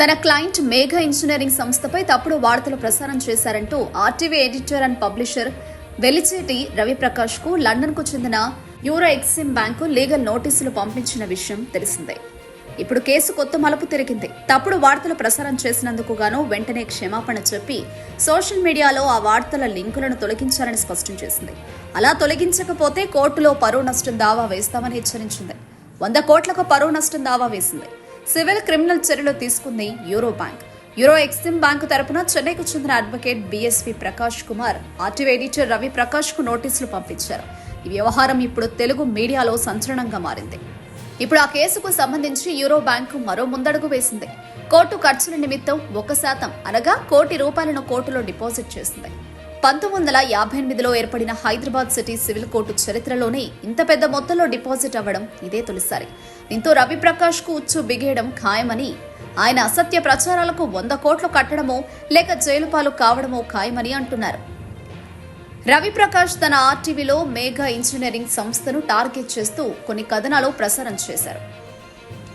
తన క్లయింట్ మేఘ ఇంజనీరింగ్ సంస్థపై తప్పుడు వార్తలు ప్రసారం చేశారంటూ RTV editor and publisher Velicheti రవిప్రకాష్కు లండన్కు చెందిన యూరో ఎక్సిమ్ బ్యాంకు లీగల్ నోటీసులు పంపించిన విషయం తెలిసిందే. ఇప్పుడు కేసు కొత్త మలుపు తిరిగింది. తప్పుడు వార్తలు ప్రసారం చేసినందుకు గాను వెంటనే క్షమాపణ చెప్పి సోషల్ మీడియాలో ఆ వార్తల లింకులను తొలగించాలని స్పష్టం చేసింది. అలా తొలగించకపోతే కోర్టులో పరువు నష్టం దావా వేస్తామని హెచ్చరించింది. వంద కోట్లకు పరువు నష్టం దావా వేసింది. సివిల్ క్రిమినల్ చర్యలు తీసుకుంది Euro bank. Euro Exim bank తరపున చెన్నైకు చెందిన advocate BSP Prakash Kumar RTV editor Ravi ప్రకాష్కు నోటీసులు పంపించారు. ఈ వ్యవహారం ఇప్పుడు తెలుగు మీడియాలో సంచలనంగా మారింది. ఇప్పుడు ఆ కేసుకు సంబంధించి యూరో బ్యాంకు మరో ముందడుగు వేసింది. కోర్టు ఖర్చుల నిమిత్తం ఒక శాతం అనగా కోటి రూపాయలను కోర్టులో డిపాజిట్ చేసింది. పంతొమ్మిది వందల యాభై ఎనిమిదిలో ఏర్పడిన హైదరాబాద్ సిటీ సివిల్ కోర్టు చరిత్రలోనే ఇంత పెద్ద మొత్తంలో డిపాజిట్ అవ్వడం ఇదే తొలిసారి. దీంతో రవిప్రకాష్కు ఉచ్చు బిగేయడం ఖాయమని ఆయన అసత్య ప్రచారాలకు వంద కోట్లు కట్టడమో లేక జైలుపాలు కావడమో ఖాయమని అంటున్నారు. రవిప్రకాష్ తన ఆర్టీవీలో మేఘా ఇంజనీరింగ్ సంస్థను టార్గెట్ చేస్తూ కొన్ని కథనాలు ప్రసారం చేశారు.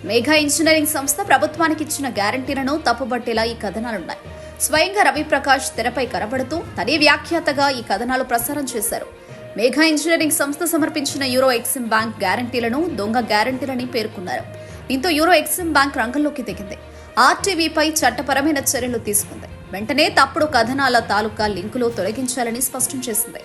మేఘా ఇంజనీరింగ్ సంస్థ ప్రభుత్వానికి ఇచ్చిన గ్యారంటీలను తప్పుబట్టేలా ఈ కథనాలున్నాయి. స్వయంగా రవిప్రకాష్ తెరపై కనబడుతూ తనే వ్యాఖ్యాతగా ఈ కథనాలు ప్రసారం చేశారు. మేఘా ఇంజనీరింగ్ సంస్థ సమర్పించిన యూరో ఎక్సిమ్ బ్యాంక్ గ్యారంటీలను దొంగ గ్యారంటీలని పేర్కొన్నారు. దీంతో యూరో ఎక్సిమ్ బ్యాంక్ రంగంలోకి దిగింది. ఆర్టీవీపై చట్టపరమైన చర్యలు తీసుకుంది. వెంటనే తప్పుడు కథనాల తాలూకా లింకులు తొలగించాలని స్పష్టం చేసింది.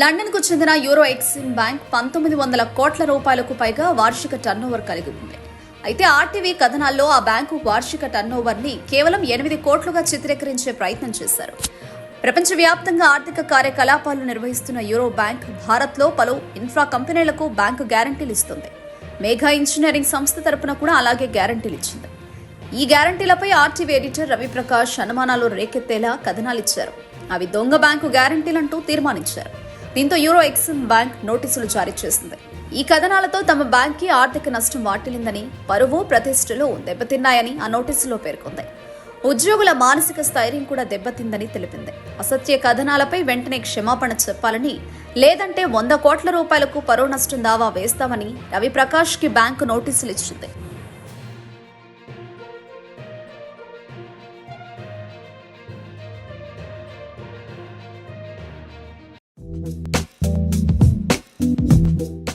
లండన్కు చెందిన యూరో ఎక్సిమ్ బ్యాంక్ పంతొమ్మిది వందల కోట్ల రూపాయలకు పైగా వార్షిక టర్నోవర్ కలిగి ఉంది. అయితే ఆర్టీవీ కథనాల్లో ఆ బ్యాంకు వార్షిక టర్నోవర్ని కేవలం ఎనిమిది కోట్లుగా చిత్రీకరించే ప్రయత్నం చేశారు. ప్రపంచవ్యాప్తంగా ఆర్థిక కార్యకలాపాలు నిర్వహిస్తున్న యూరో బ్యాంక్ భారత్లో పలు ఇన్ఫ్రా కంపెనీలకు బ్యాంకు గ్యారంటీలు ఇస్తుంది. మేఘా ఇంజనీరింగ్ సంస్థ తరపున కూడా అలాగే గ్యారంటీలు ఇచ్చింది. ఈ గ్యారంటీలపై ఆర్టీవీ ఎడిటర్ రవిప్రకాష్ అనుమానాలు రేకెత్తేలా కథనాలిచ్చారు. అవి దొంగ బ్యాంకు గ్యారంటీలంటూ తీర్మానించారు. దీంతో యూరో ఎక్సిమ్ బ్యాంక్ నోటీసులు జారీ చేసింది. ఈ కథనాలతో తమ బ్యాంక్కి ఆర్థిక నష్టం వాటిల్లిందని పరువు ప్రతిష్టలు దెబ్బతిన్నాయని ఆ నోటీసులో పేర్కొంది. ఉద్యోగుల మానసిక స్థైర్యం కూడా దెబ్బతిందని తెలిపింది. అసత్య కథనాలపై వెంటనే క్షమాపణ చెప్పాలని లేదంటే వంద కోట్ల రూపాయలకు పరువు నష్టం దావా వేస్తామని రవిప్రకాష్కి బ్యాంకు నోటీసులు ఇచ్చింది